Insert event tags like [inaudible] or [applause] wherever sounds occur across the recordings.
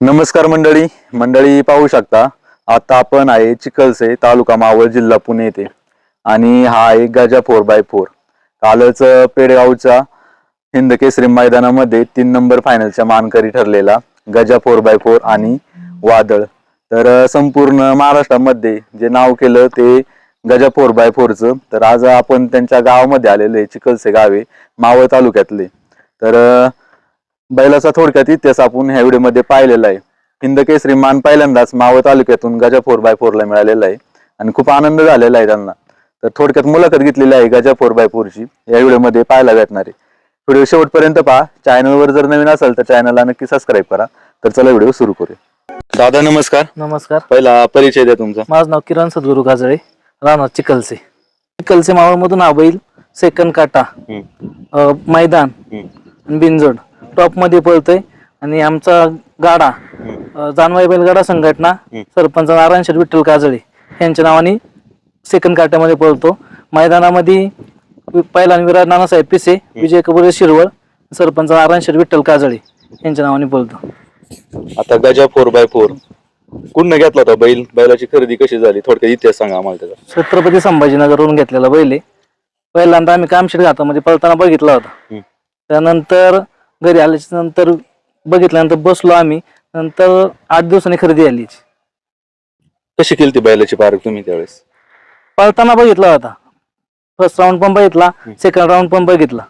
नमस्कार मंडळी. मंडळी पाहू शकता आता आपण आहे चिखलसे तालुका मावळ जिल्हा पुणे येथे. आणि हा आहे गजा फोर बाय फोर. कालच पेडगावच्या हिंदकेसरी मैदानामध्ये तीन नंबर फायनलच्या मानकरी ठरलेला गजा फोर बाय फोर आणि वादळ. तर संपूर्ण महाराष्ट्रामध्ये जे नाव केलं ते गजा फोर बाय फोरचं. तर आज आपण त्यांच्या गावामध्ये आलेले आहे, चिखलसे गावे मावळ तालुक्यातले. तर बैलाचा थोडक्यात इतिहास आपण ह्या व्हिडिओमध्ये पाहिलेला आहे. हिंद केसरी मान पहिल्यांदाच मावळ तालुक्यातून गजा फोर बाय फोरला मिळालेला आहे आणि खूप आनंद झालेला आहे त्यांना. तर थोडक्यात मुलाखत घेतलेली आहे गजा फोर बाय फोरची या व्हिडिओमध्ये पाहायला भेटणार आहे. व्हिडिओ शेवटपर्यंत पहा. चॅनलवर जर नवीन असेल तर चॅनलला नक्की सबस्क्राईब करा. तर चला व्हिडिओ सुरू करूया. दादा नमस्कार. नमस्कार. पहिला परिचय द्या तुमचा. माझं नाव किरण सद्गुरू काजळे राहणार चिखलसे चिखलसे मावळमधून हा बैल सेकंड काटा मैदान हम्म, आणि बिनजोड टॉपमध्ये पळतोय. आणि आमचा गाडा. अं, जानवाई बैलगाडा संघटना सरपंच नारायण शेठ विठ्ठल काजळे यांच्या नावाने सेकंड काट्यामध्ये पळतो. मैदानामध्ये पहिला विराट नानासाहेब पिसे विजय कपूर शिरवळ सरपंच नारायण शेठ विठ्ठल काजळे यांच्या नावाने पळतो. आता गजा फोर बाय फोर. कुठनं घेतला होता बैल? बैलाची खरेदी कशी झाली? थोडक्यात इतिहास सांगा आम्हाला त्याचा. छत्रपती संभाजीनगरवरून घेतलेला बैल आहे. पहिल्यांदा आम्ही कामशेट घाटामध्ये पळताना बघितला होता. हम्म. त्यानंतर घरी आल्याच्यानंतर बघितल्यानंतर बसलो आम्ही. नंतर आठ दिवसांनी खरेदी आली कशी केली ती बैलाची पारख तुम्ही त्यावेळेस? पळताना बघितला होता. फर्स्ट राऊंड पण बघितला सेकंड राऊंड पण बघितला.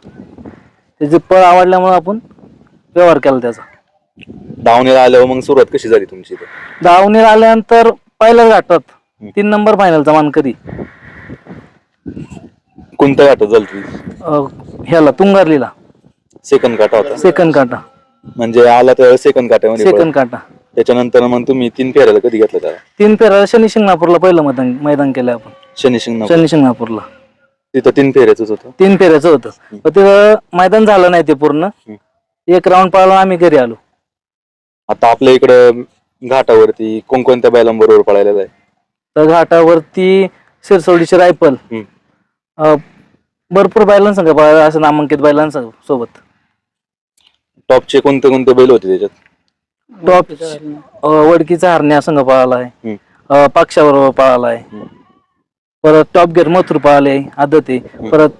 त्याचे पळ आवडल्यामुळे आपण व्यवहार केला त्याचा. धावणीला आल्यावर मग सुरुवात कशी झाली तुमची इथे? धावणीला आल्यानंतर पहिल्याच घाटात. तीन नंबर फायनलचा मानकरी. कोणत्या घाटात झाली ती अं, ह्याला तुंगारलीला. सेकंड काटा होता. सेकंड काटा. म्हणजे आला त्यावेळेस सेकंड काट्यामध्ये सेकंड पळत. काटा. त्याच्यानंतर मग तुम्ही तीन फेऱ्याला कधी घेतलं त्याला? तीन फेऱ्या शनी शिंगणापूरला पहिलं मैदान मैदान केलं आपण. शनी शिंगणा शनी शिंगणापूरला. तिथं तीन फेऱ्याच होतं. तीन फेऱ्याचं होतं. पण तिथं मैदान झालं नाही ते पूर्ण. एक राऊंड पळालो आम्ही घरी आलो. आता आपल्या इकडं घाटावरती कोणकोणत्या बैलांबरोबर पळायला आहे तर घाटावरती शिरसोडीची रायफल. हम्म. अं, भरपूर असं नामांकित बैलांसंग सोबत. टॉपचे कोणते कोणते बैल होते त्याच्यात? टॉप अं, वडकीचा हरण्या संघ पळालाय. हम्म. अं, पक्षाबरोबर पळालाय. हम्म. परत टॉप गेट मथुर पळाले आदते. परत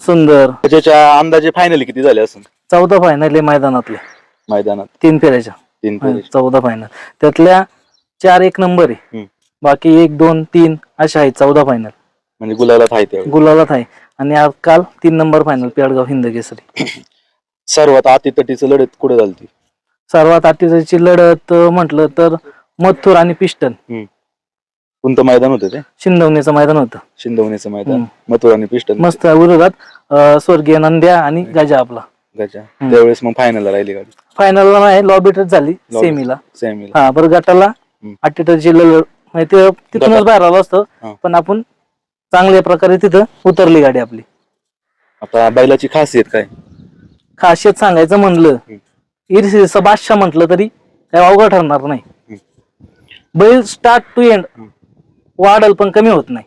सुंदर. त्याच्या अंदाजे फायनल किती झाले असं चौदा फायनल आहे मैदानातले. मैदानात. तीन फेऱ्याच्या. तीन चौदा फायनल त्यातल्या चार एक नंबर आहे. हम्म. बाकी एक दोन तीन अशा आहेत चौदा फायनल म्हणजे गुलालात आहे गुलालात आहे. आणि आज काल तीन नंबर फायनल पेडगाव हिंद केसरी. [coughs] सर्वात अतितटीचं लढत कुठे झाली सर्वात अतिशयची लढत म्हटलं तर मथुर आणि पिस्टन कोणतं मैदान होतं ते? शिंदवणीचं मैदान होतं. शिंदवणीचं मैदान. मथुरा आणि पिस्टन मस्त विरोधात स्वर्गीय नंद्या आणि गजा आपला. गजा. त्यावेळेस मग फायनलला राहिली गाडी फायनलला नाही लॉबी टच झाली. सेमीला सेमीला हा बरं गटाला. अठ्ठेचाळीसची लढत म्हणजे तिथूनच. बाहेर आलो असतो. पण आपण चांगल्या प्रकारे तिथं उतरली गाडी आपली. आता बैलाची खासियत काय? खासियत सांगायचं म्हणलं इरिसिसचा बादशाह म्हटलं तरी काय अवघड ठरणार नाही. बैल स्टार्ट टू एंड वाढल पण कमी होत नाही.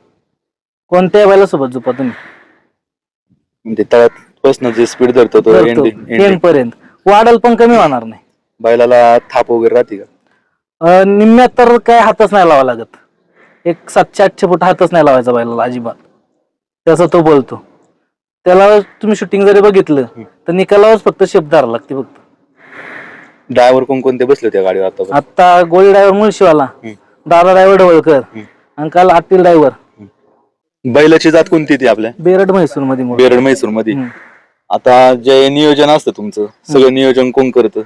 कोणत्याही बैला सोबत झोपा तुम्ही. म्हणजे तळात बसणं जे स्पीड धरतो तो ending-. पर्यंत. वाढल पण कमी होणार नाही. बैलाला थाप वगैरे राहते का? अं, निम्म्यात तर काय हातच नाही लावा लागत. एक सातशे आठशे फूट हातच नाही लावायचा बैलाला अजिबात. त्याचा तो बोलतो. त्याला तुम्ही शूटिंग जरी बघितलं तर निकालावरच फक्त शेप धरावं लागते फक्त. ड्रायव्हर कोण कोणते बसले त्या गाडीवर आता आता गोळी ड्रायव्हर मुळशीवाला दादा ड्रायव्हर ढवळकर आणि काल आतील ड्रायव्हर बैलाची जात कोणती ती आपल्या? बेरड म्हैसूरमध्ये मुळ. बेरड म्हैसूरमध्ये हम्म. आता जे नियोजन असतं तुमचं सगळं नियोजन कोण करतं?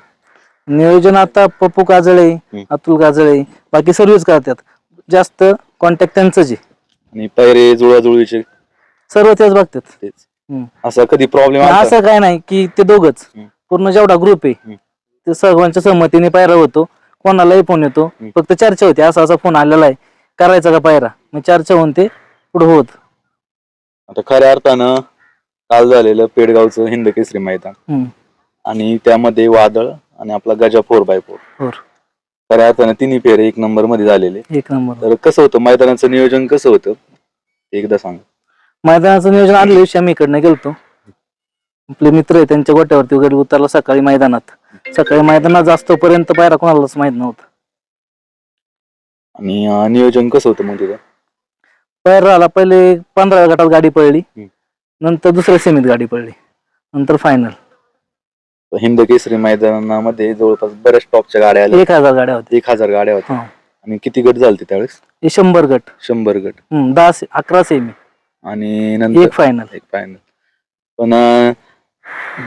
नियोजन आता पप्पू काजळे अतुल काजळे बाकी सर्वच करतात. जास्त कॉन्टॅक्ट त्यांचंच आहे. आणि पैरे जुळाजुळीचे सर्व तेच बघतात. तेच. असा कधी प्रॉब्लेम असं काय नाही की ते दोघच. पूर्ण जेवढा ग्रुप आहे. ते सर्वांच्या सहमतीने पायरा होतो. कोणालाही फोन येतो. फक्त चर्चा होती असा असा फोन आलेला आहे. करायचा का पायरा? मग चर्चा होऊन ते पुढे होत. आता खऱ्या अर्थानं काल झालेलं पेडगावचं हिंद केसरी मैदान. आणि त्यामध्ये वादळ आणि आपला गजा फोर बाय फोर खऱ्या अर्थानं तिन्ही फेरे एक नंबरमध्ये झालेले. एक नंबर. तर कसं होतं मैदानाचं नियोजन कसं होतं? एकदा सांग. मैदानाचं नियोजन आदल्या दिवशी आम्ही इकडनं गेलतो. आपले मित्र आहे त्यांच्या गोट्यावरती वगैरे उतरला सकाळी मैदानात. सकाळी मैदानात जास्त पर्यंत पायरा कोणालाच माहीत नव्हतं. आणि अं, नियोजन कसं होतं मग तिथं? पायरा आला पहिले पंधरा गटात गाडी पडली. हम्म. नंतर दुसऱ्या सेमीत गाडी पडली. नंतर फायनल हिंद केसरी मैदानामध्ये जवळपास बऱ्याच टॉपच्या गाड्या आल्या. एक हजार गाड्या होत्या. एक हजार गाड्या होत्या. हा. आणि किती गट झालते त्यावेळेस? हे शंभर गट. शंभर गट. हम्म, दहा से- अकरा सेमी. आणि नंतर एक फायनल एक फायनल पण अं,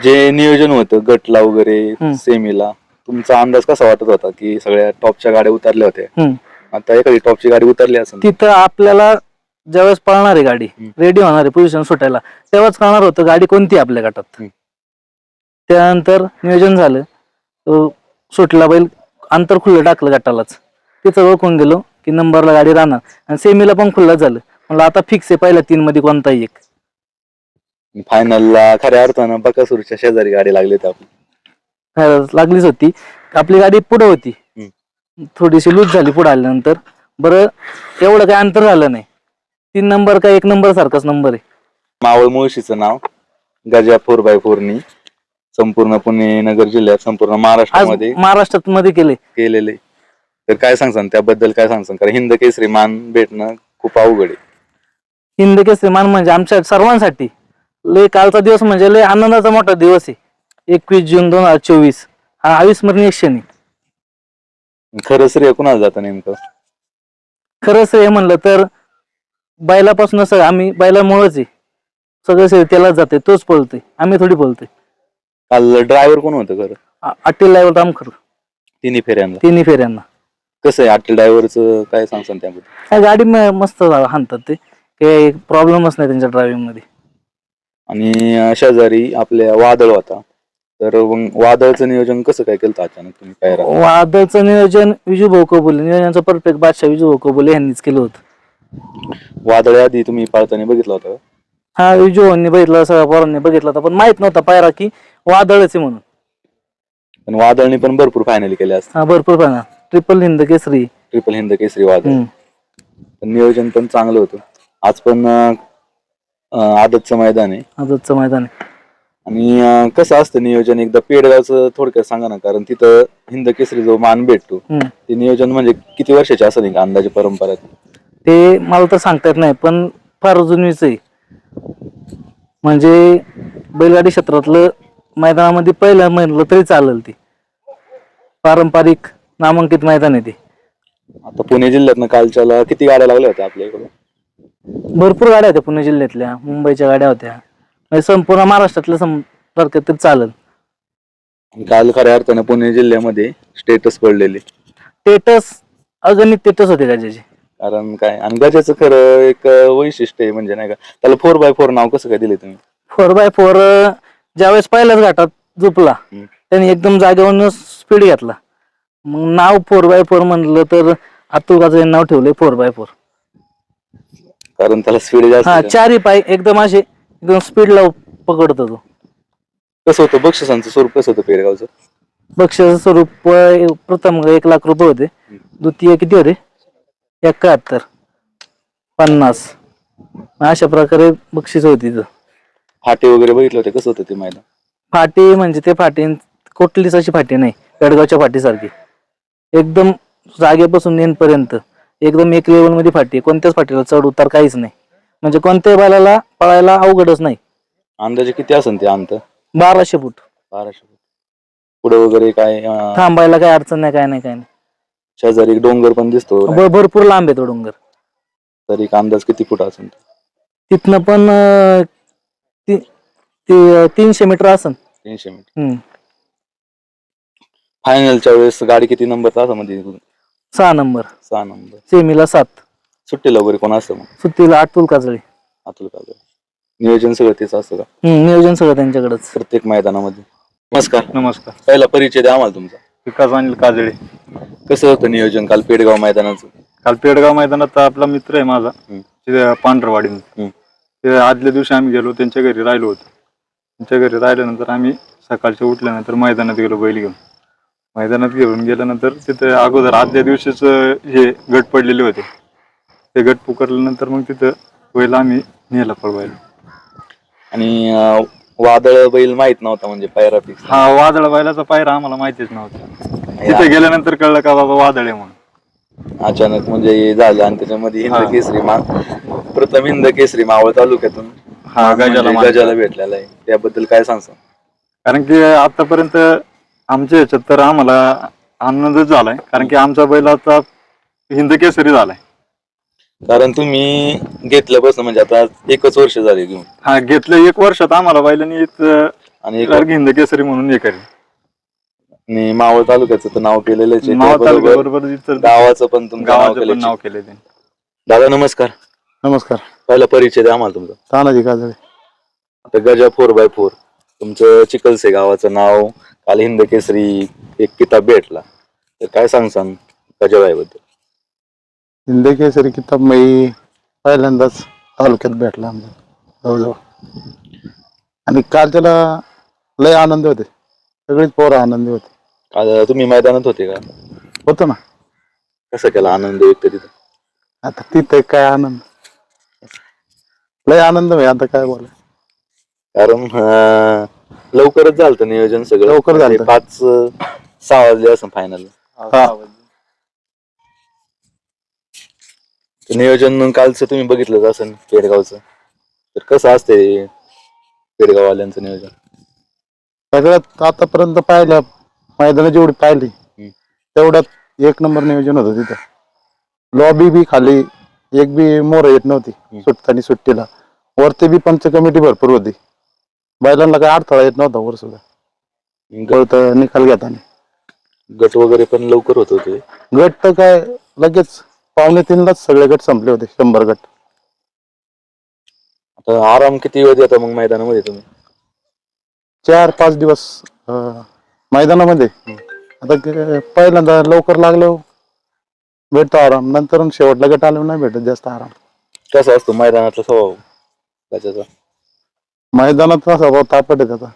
जे नियोजन होतं गटला वगैरे. सेमीला तुमचा अंदाज कसा वाटत होता की सगळ्या टॉपच्या गाड्या उतरल्या होत्या? हम्म. आता एखादी टॉपची गाडी उतरली असेल तिथं आपल्याला ज्यावेळेस पळणार आहे गाडी हम्म. रेडी होणार आहे पोझिशन सुटायला तेव्हाच कळणार होतं गाडी कोणती आहे आपल्या गटात. हम्म. त्यानंतर नियोजन झालं. सुटला बैल अंतर खुल्लं टाकलं गटालाच. तिथं ओळखून गेलो की नंबरला गाडी राहणार. आणि सेमीला पण खुल्लं झालं. म्हणलं आता फिक्स आहे पहिल्या तीन मध्ये कोणताही एक? फायनलला खऱ्या अर्थानं बकासूरच्या शेजारी गाडी लागली होती आपली. काय लागलीच होती. आपली गाडी पुढे होती. थोडीशी लूज झाली पुढे आल्यानंतर. बरं एवढं काय अंतर झालं नाही. तीन नंबर का एक नंबर सारखाच नंबर आहे. मावळ मुळशीचं नाव गजा फोर बाय फोरनी संपूर्ण पुणे नगर जिल्ह्यात संपूर्ण आज महाराष्ट्रामध्ये महाराष्ट्रात मध्ये केले केलेले. तर काय सांगसान त्याबद्दल काय सांगसान? कारण हिंद केसरी मान भेटणं खूप अवघड आहे. हिंद केसरी मान म्हणजे आमच्या सर्वांसाठी. लय कालचा दिवस म्हणजे लय आनंदाचा मोठा दिवस आहे. एकवीस जून दोन हजार चोवीस. हा अविस्मरणीय क्षण आहे. खरं श्रेय कुणाला जातं नेमकं? खरंच हे म्हणलं तर बैलापासून सगळं आम्ही बैलामुळेच आहे. सगळं श्रेय त्यालाच जाते तोच पळतोय. आम्ही थोडी पळतोय. काल ड्रायव्हर कोण होतं खरं? आ- अटील लाईवर रामखर तिन्ही फेऱ्यांना. तिन्ही फेऱ्यांना. कसं आहे अटल ड्रायव्हरचं काय सांगसान त्याबद्दल? काय गाडी म- मस्त हाणतात ते. काही प्रॉब्लेमच नाही त्यांच्या ड्रायव्हिंगमध्ये. आणि अं, शेजारी आपल्या वादळ होता. तर मग वादळचं नियोजन कसं काय केलं अचानक तुम्ही काय राहा वादळचं नियोजन विजू भाऊ कबुले नियोजनचं परफेक्ट बादशाह विजू भाऊ कबुले यांनीच केलं होतं. वादळ आधी तुम्ही पाळताना बघितलं होतं? हा विजू भाऊंनी बघितलं सगळ्या पोरांनी बघितलं होतं पण माहीत नव्हता पायरा की वादळच आहे म्हणून. पण वादळनी पण भरपूर फायनली केले असतात हा भरपूर पाहिजे ट्रिपल हिंद केसरी. ट्रिपल हिंद केसरी वादळ. हम्म. पण नियोजन पण चांगलं होतं. आज पण अं, आदतचं मैदान आहे. आजचं मैदान आहे. आणि अं, कसं असतं नियोजन? एकदा पेडगावचं थोडक्यात सांगा ना कारण तिथं हिंद केसरी जो मान भेटतो हम्म. ते नियोजन म्हणजे किती वर्षाचे असं नाही अंदाजे परंपरा ते मला तर सांगता येत नाही पण फार जुनीच आहे. म्हणजे बैलगाडी क्षेत्रातलं मैदानामध्ये पहिलं म्हणलं तरी चालेल ते. पारंपरिक नामांकित मैदान आहे ते. आता पुणे जिल्ह्यातनं कालच्याला किती गाड्या लागल्या होत्या आपल्या इकडे? भरपूर गाड्या होत्या पुणे जिल्ह्यातल्या मुंबईच्या गाड्या होत्या. म्हणजे संपूर्ण महाराष्ट्रातल्या सारख्या तरी चालेल. काल खऱ्या अर्थानं पुणे जिल्ह्यामध्ये स्टेटस पडलेले. स्टेटस अगणित स्टेटस होते गाड्याचे कारण काय आणि गजाचं खरं एक वैशिष्ट्य आहे म्हणजे नाही का त्याला फोर बाय फोर नाव कसं काय दिले तुम्ही? फोर बाय फोर ज्यावेळेस पहिल्याच घाटात झोपला हम्म. त्यांनी एकदम जागेवरून स्पीड घेतला. मग नाव फोर बाय फोर म्हणलं तर अतुल गाजर नाव ठेवले फोर बाय फोर कारण त्याला स्पीड जास्त हा आहे. पाय एकदम असे एकदम स्पीडला पकडतो तो. कसं होतं बक्षिसांचं स्वरूप कसं होतं पेडगावचं बक्षीस स्वरूप अं, प्रथम एक लाख रुपये होते. द्वितीय किती होते? एकाहत्तर. पन्नास. अशा प्रकारे बक्षीस होती तिथं. फाटे वगैरे बघितले होते कसं होतं ते मैदान? फाटी म्हणजे ते फाटी कुठलीच अशी फाटी नाही गडगावच्या फाटीसारखी. एकदम जागेपासून नेनपर्यंत एकदम एक लेवलमध्ये फाटी आहे. कोणत्याच फाटीला चढ उतार काहीच नाही. म्हणजे कोणत्याही बैलाला पळायला अवघडच नाही. अंदाजे किती असेल ते अंत? बाराशे फूट. बाराशे पुढे वगैरे काय अं, थांबायला काही अडचण नाही काय नाही काय नाही. शेजारी एक डोंगर पण दिसतो. भ- भरपूर लांब आहे तो डोंगर. तरी एक अंदाज किती फूट असेल तिथनं पण अं, ती- ती- तीनशे मीटर असन. तीनशे मीटर. हम्म. फायनलच्या वेळेस गाडी किती नंबर तासामध्ये सहा नंबर. सहा नंबर. सेमीला सात. सुट्टीला वगैरे कोण असतं मग? सुट्टीला अतुल काजळे. अतुल काजळे. नियोजन सगळं तेच असतं का? हम्म, नियोजन सगळं त्यांच्याकडेच. प्रत्येक मैदानामध्ये. नमस्कार. नमस्कार. पहिला परिचय द्या आम्हाला तुमचा. विकास अनिल काजळे. कसं होतं नियोजन काल पेडगाव मैदानाचं? काल पेडगाव मैदानात आपला मित्र आहे माझा. हम्म. तिथे पांढरवाडी ते आदल्या दिवशी आम्ही गेलो त्यांच्या घरी राहिलो होतो. त्यांच्या घरी राहिल्यानंतर आम्ही सकाळच्या उठल्यानंतर मैदानात गेलो बैल घेऊन. मैदानात घेऊन गेल्यानंतर तिथे अगोदर आदल्या दिवशीच हे गट पडलेले होते. ते गट पुकारल्यानंतर मग तिथं बैल आम्ही नेला पळवायला. आणि अं, वादळ बैल माहीत नव्हता म्हणजे पायरा फिक्स. हा वादळ बैलाचा पायरा आम्हाला माहितीच नव्हता. तिथे गेल्यानंतर कळलं का बाबा वादळ आहे म्हणून. अचानक म्हणजे हे झालं आणि त्याच्यामध्ये हिंद. केसरी मा प्रथम हिंद केसरी मावळ तालुक्यातून हा गजाला म्हणजे. गजाला भेटलेला आहे. त्याबद्दल काय सांगसा कारण की आतापर्यंत आमच्या ह्याच्यात तर आम्हाला आनंदच झालाय कारण की आमचा बैल आता हिंद केसरी झालाय. कारण तुम्ही घेतल्यापासून म्हणजे आता एकच वर्ष झाले घेऊन. हा घेतल्या एक वर्षात आम्हाला बैलांनी एक आणि एक- हिंद केसरी म्हणून हे करेल आणि मावळ तालुक्याचं तर नाव केलेलंच आहे. नाव त्याबरोबर तालुक्याबरोबर इतर गावाचं पण तुमचं नाव गावाचं पण केलं नाव केले त्यांनी दादा नमस्कार. नमस्कार. पहिला परिचय द्या आम्हाला तुमचा. तानाजी काजळे. आता गजा फोर बाय फोर. तुमचं चिकलसे गावाचं नाव काल हिंद केसरी एक किताब भेटला. तर काय सांगसान हिंद केसरी किताब मी पहिल्यांदाच तालुक्यात भेटला जवळजवळ. आणि काल त्याला लय आनंद होते. सगळीच पोरं आनंदी होते. काल तुम्ही मैदानात होते का? होतं ना. कसं केला आनंद व्यक्त तिथं? आता तिथे काय आनंद? लय आनंद आहे आता काय बोला कारण अं, लवकरच झालं नियोजन सगळं. लवकर झालतं. म्हणजे पाच अं, सहा वाजले असं फायनल हा. नियोजन कालचं तुम्ही बघितलंच असेल पेडगावचं. तर कसं असते पेडगाववाल्यांचं नियोजन? सगळ्यात आतापर्यंत पाहिलं मैदानं जेवढी पाहिली तेवढ्यात एक नंबर नियोजन होतं तिथं. लॉबी बी खाली एक बी मोर येत नव्हती सुटताना सुट्टीला. वरती बी पंच कमिटी भरपूर होती. बैलांना काय अडथळा येत नव्हता वर सुद्धा. ग- वरत निकाल घेताना. गट वगैरे पण लवकर होत होते. गट तर काय लगेच पावणे तीनलाच सगळे गट संपले होते शंभर गट. आता आराम किती वेळ देता मग मैदानामध्ये तुम्ही? चार पाच दिवस अं, मैदानामध्ये. आता क- पहिल्यांदा लवकर लागलो भेटतो आराम. नंतर शेवटला गट आलो नाही भेटत जास्त आराम. कसा असतो मैदानातला स्वभाव? त्याचा मैदानात कसा भाऊ? तापट आहे त्याचा.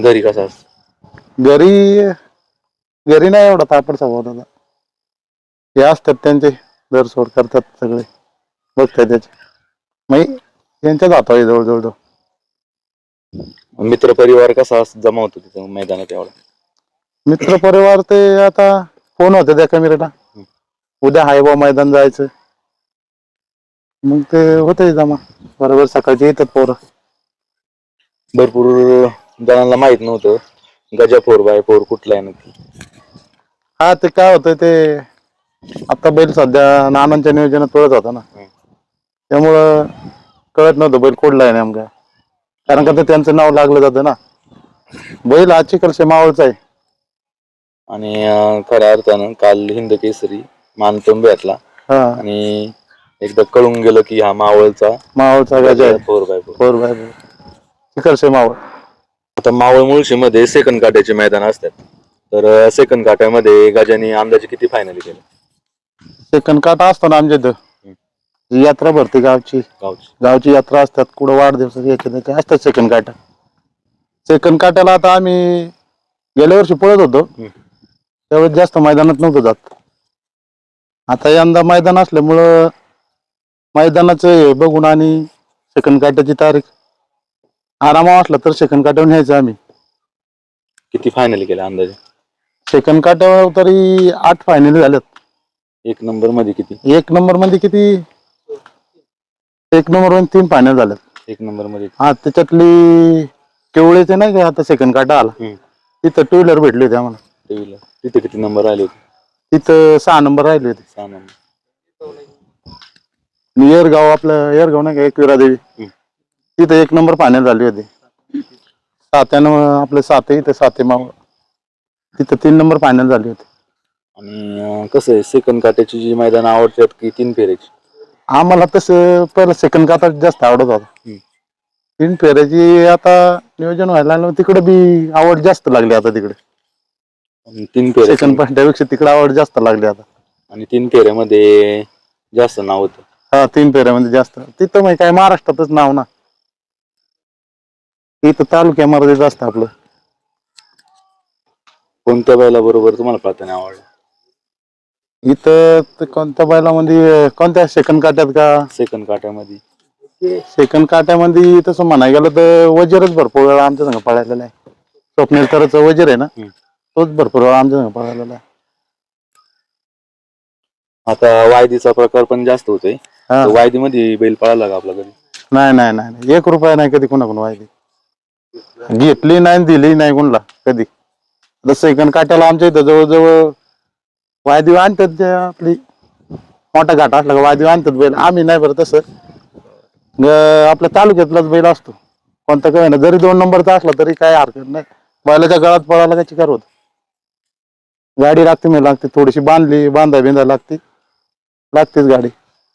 घरी कसा? असतो घरी घरी नाही एवढा तापट स्वभाव त्याचा. हे असतात त्यांचे दरसोड करतात सगळे. बघतात त्याचे. मग यांच्याच हातावर आहे जवळजवळ तो. मित्र परिवार कसा अस- जमा होतो तिथं मैदानात एवढा? मित्र परिवार ते आता फोन होते त्या कॅमेऱ्याला उद्या हाय बा मैदान जायचं. मग ते होते जमा. बरोबर सकाळची येतात पोरं. भरपूर जणांना माहीत नव्हतं. गजा फोर बाय फोर कुठला आहे नक्की? हा ते काय होतं ते आता बैल सध्या नानांच्या नियोजनात पळत होता ना. त्यामुळं कळत नव्हतं बैल कुठला आहे नेमका. कारण का ते त्यांचं नाव लागलं जातं ना. बैल हा चिकलशे मावळचा आहे. आणि अं, खऱ्या अर्थानं काल हिंद केसरी हा. आणि एकदा कळून गेलं की हा मावळचा मावळचा गजा आहे four by four four by चिकलशे Maval. आता मावळ मुळशीमध्ये सेकंड काट्याचे मैदान असतात. तर सेकंड काट्यामध्ये गजाने अंदाजे किती फायनल केले? सेकंड काटा असतो ना आमच्या इथं. यात्रा भरते गावची. गावची. गावची यात्रा असतात. कुठं वाढदिवसाची याचे त्याचे असतात सेकंड काटा. सेकंड काट्याला आता आम्ही गेल्या वर्षी पळत होतो. त्यावेळेस जास्त मैदानात नव्हतं जात. आता यंदा मैदान असल्यामुळं मैदानाचं हे बघून आणि सेकंड काट्याची तारीख. आरामा असला तर सेकंड काट्यावर न्यायचं आम्ही. किती फायनल केले अंदाजे? सेकंड काट्यावर तरी आठ फायनल झाल्यात एक नंबरमध्ये किती? एक नंबरमध्ये किती? एक नंबरमध्ये तीन फायनल झाल्यात एक नंबरमध्ये. हा त्याच्यातली केवळेचे नाही का आता सेकंड काटा आला. हम्म. तिथं टू व्हीलर भेटली होती आम्हाला. टीव्हीला तिथे किती नंबर आले होते? तिथं सहा नंबर राहिले होते. सहा नंबर येरगाव आपलं येरगाव नाही का एकविरा देवी. तिथं एक नंबर फायनल झाली होती. सात्यानं आपलं साते इथं साते माव तिथं तीन नंबर फायनल झाली होती. आणि कसं आहे सेकंड काट्याची जी मैदान आवडतात की तीन फेऱ्याची. आम्हाला तसं पहिलं सेकंड काटा जास्त आवडत होता. तीन फेऱ्याची आता नियोजन व्हायला लागलं तिकडे बी आवड जास्त लागली आता तिकडे. तीन फेऱ्या सेकंड पार्ट्यापेक्षा तिकडे आवड जास्त लागली आता. आणि तीन फेऱ्यामध्ये जास्त नाव होतं. हा तीन फेऱ्यामध्ये जास्त. तिथं मग काय महाराष्ट्रातच नाव ना. इथं तालुक्यामध्ये जास्त आपलं. कोणत्या बैला बरोबर तुम्हाला प्रार्थना आवडला? इथं त- कोणत्या बैलामध्ये कोणत्या सेकंड काट्यात का? सेकंड काट्यामध्ये. सेकंड काट्यामध्ये तसं म्हणायला गेलं तर वजीरच भरपूर वेळा आमच्या संग पळालेला आहे. स्वप्नील तरच वजीर आहे ना? हम्म. तोच भरपूर वेळा आमच्या संग पळालेला आहे. आता वायदीचा प्रकार पण जास्त होतोय. हा. वायदीमध्ये बैल पळाला का आपला कधी? नाही नाही नाही नाही. एक रुपया नाही कधी कोणाकडून वाहिली घेतली नाही दिली नाही कोणाला कधी. आता सेकंड काट्याला आमच्या इथं जवळजवळ वायदी आणतात आपली. मोठा घाट असला का वायदी आणतात बैल. आम्ही नाही बरं तसं. आपल्या तालुक्यातलाच बैल असतो. कोणता काय ना जरी दोन नंबरचा असला तरी काय हरकत नाही. बैलाच्या गळात पळायला काय चिकार होत. गाडी लागते मी लागते. थोडीशी बांधली बांधा बिंधा लागते. लागतेच गाडी.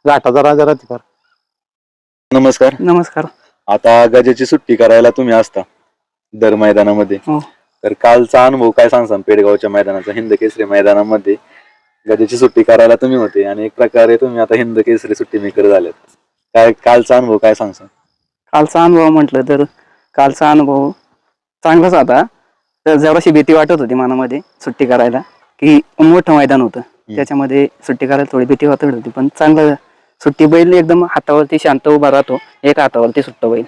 घाटाचा राजा राहते फार नमस्कार. नमस्कार. आता गजाची सुट्टी करायला तुम्ही असता दर मैदानामध्ये. हो. तर कालचा अनुभव काय सांगसान पेडगावच्या मैदानाचा हिंद केसरी मैदानामध्ये? गजाची सुट्टी करायला तुम्ही होते आणि एक प्रकारे तुम्ही आता हिंद केसरी सुट्टी मेकर झालेत. काय कालचा अनुभव काय सांगसान? कालचा अनुभव म्हटलं तर कालचा अनुभव चांगलाच होता. तर जराशी भीती वाटत होती मनामध्ये सुट्टी करायला की मोठं मैदान होतं. त्याच्यामध्ये सुट्टी करायला थोडी भीती वाटत होती पण चांगलं सुट्टी बैल एकदम हातावरती शांत उभा राहतो. एक हातावरती सुट्ट बैल.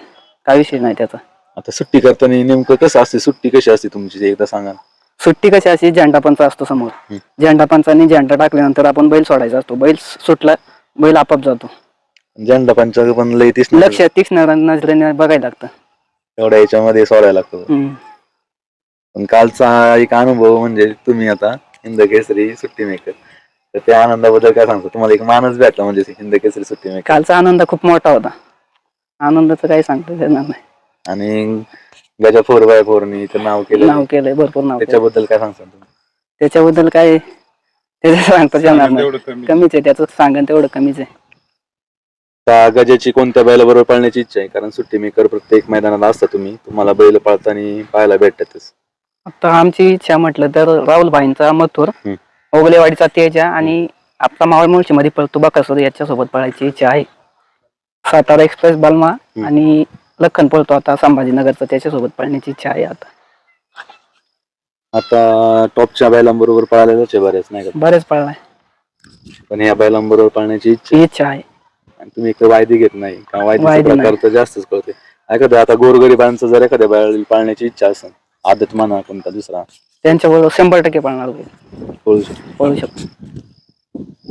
काय विषय नाही त्याचा. आता सुट्टी करताना नेमकं कसं असते? सुट्टी कशी असते तुमची? एकदा सांगा ना. सुट्टी कशी अशी झेंडा पंच असतो समोर. हम्म. झेंडा पंचाने झेंडा टाकल्यानंतर आपण बैल सोडायचा असतो. बैल सुटला बैल आपाप जातो. झेंडा पंचांग पण लई तीस लक्ष तीक्ष्ण नजरेने बघायला लागतं. एवढ्या याच्यामध्ये सोडायला लागतं. हम्म. पण कालचा एक अनुभव म्हणजे तुम्ही आता हिंद केसरी सुट्टी मेकर. तर त्या आनंदाबद्दल काय सांगतो? तुम्हाला एक मानच भेटला म्हणजे हिंद केसरी सुट्टी मेकर कालचा आनंद खूप मोठा होता. आनंदाचं काही सांगता येणार नाही. आणि गजा फोर बाय फोरनी ते नाव केलं नाव केलंय भरपूर नाव केलंय. त्याच्याबद्दल काय सांगता तुम्ही? त्याच्याबद्दल काय? त्याचं सांगता येणार नाही. कमीच. आहे त्याचं सांगन तेवढं कमीच आहे. त्या गजाची कोणत्या बैलाबरोबर पळण्याची इच्छा आहे? कारण सुट्टी मेकर प्रत्येक मैदानात असता तुम्ही. तुम्हाला बैल पळताना पाहायला भेटतातच. आता आमची इच्छा म्हटलं तर राहुल भाईंचा मथुर. हम्म. ओगलेवाडीचा तेजा आणि आपला मावळ मुळशी मध्ये पळतो बकासूर याच्यासोबत पळायची इच्छा आहे. सातारा एक्सप्रेस बालमा आणि लखन पळतो आता संभाजीनगरचा त्याच्यासोबत पळण्याची इच्छा आहे आता. आता टॉपच्या बैलांबरोबर पळालेलंच आहे बऱ्याच नाही का? बरेच पळलाय. पण ह्या बैलांबरोबर पळण्याची इच्छा ही इच्छा आहे. आणि तुम्ही एक वायदी घेत नाही का वायदी प्रकार तर जास्तच कळते एखाद्या आता गोरगरिबांचं जर एखाद्या बैल पाळण्याची इच्छा असेल आदत म्हणा कोणता दुसरा. त्यांच्याबरोबर शंभर टक्के पळणार. पळू शकतो. पळू शकतो.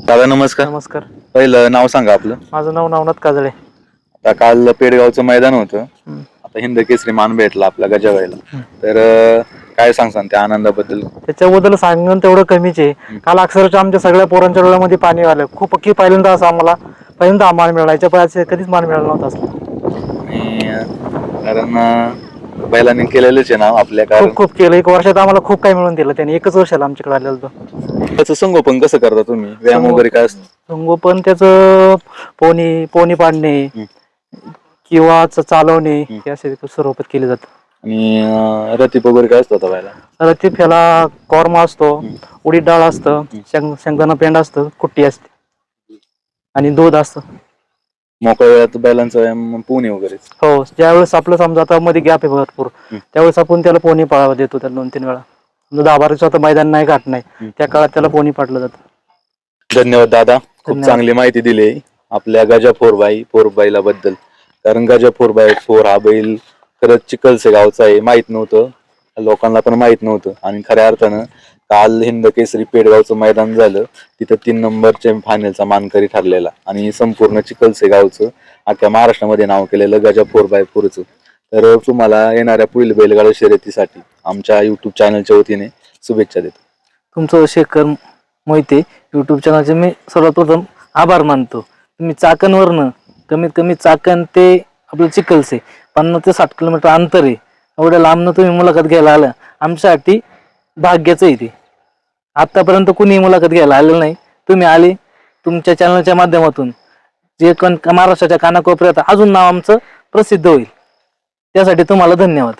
दादा नमस्कार. नमस्कार. पहिलं नाव सांगा आपलं. माझं नाव नवनाथ काजळे. आता काल पेडगावचं मैदान होतं. हम्म. आता हिंद केसरी मान भेटला आपल्या गजाबाईला तर अं, काय सांगसान त्या आनंदाबद्दल? त्याच्याबद्दल सांगून तेवढं कमीच आहे. काल अक्षरशः आमच्या सगळ्या पोरांच्या डोळ्यामध्ये पाणी आलं. खूप की पहिल्यांदा असं आम्हाला पहिल्यांदा मान मिळाला. याच्या पहिले कधीच मान मिळाला नव्हता असं आणि अं, कारण अं, बैलांनी केलेलंच आहे ना आपल्या कारण? खूप खूप केलं. एक वर्षात आम्हाला खूप काही मिळून दिलं त्याने. एकच वर्षाला आमच्याकडे आलेलं होतं त्याचं संगोपन कसं करता तुम्ही? व्यायाम वगैरे काय असतं? संगोपन त्याचं पोनी पोनी पाडणे. किंवा च- चालवणे हे असे स्वरूपात केले जातात आणि अं, रतीप वगैरे काय असतं आता बैला रतीप ह्याला कॉर्मा असतो उडीद डाळ असतं शेंग शेंगदाणा पेंड असतं कुट्टी असते. आणि दूध असतं. मोकळ्या वेळात बैलांचा व्यायाम पुणे वगैरे. हो ज्यावेळेस आपलं समजा आता मध्ये गॅप आहे भरपूर त्यावेळेस आपण त्याला पोणी पाळावा देतो त्याला दोन तीन वेळा. समजा दहा बाराचं आता मैदान नाही घाट नाही त्या काळात त्याला पोणी पाडलं जातं. धन्यवाद दादा खूप. चांगली माहिती दिली. आपल्या गजा फोर बाई फोर बाईला बद्दल. कारण गजा फोर बाय फोर हा बैल खरंच चिकलसे गावचा आहे माहीत नव्हतं. लोकांना पण माहीत नव्हतं. आणि खऱ्या अर्थानं काल हिंद केसरी पेडगावचं मैदान झालं. तिथं तीन नंबरच्या फायनलचा मानकरी ठरलेला. आणि संपूर्ण चिखलसे गावचं अख्ख्या महाराष्ट्रामध्ये नाव केलेलं गजा फोर बाय फोरचं तर तुम्हाला येणाऱ्या पुढील बैलगाडा शर्यतीसाठी आमच्या युट्यूब चॅनलच्या वतीने शुभेच्छा देतो. तुमचं शेखर मोहिते युट्यूब चॅनलचे मी सर्वात प्रथम आभार मानतो. तुम्ही चाकणवरनं कमीत कमी चाकण ते आपलं चिखलसे पन्नास ते साठ किलोमीटर अंतर आहे. एवढ्या लांबनं तुम्ही मुलाखत घ्यायला आलं. आमच्यासाठी भाग्याचं आहे ते. आतापर्यंत कुणी मुलाखत घ्यायला आलेलं नाही. तुम्ही आले तुमच्या चॅनलच्या माध्यमातून जे कण महाराष्ट्राच्या कानाकोपऱ्यात अजून नाव आमचं प्रसिद्ध होईल. त्यासाठी तुम्हाला धन्यवाद.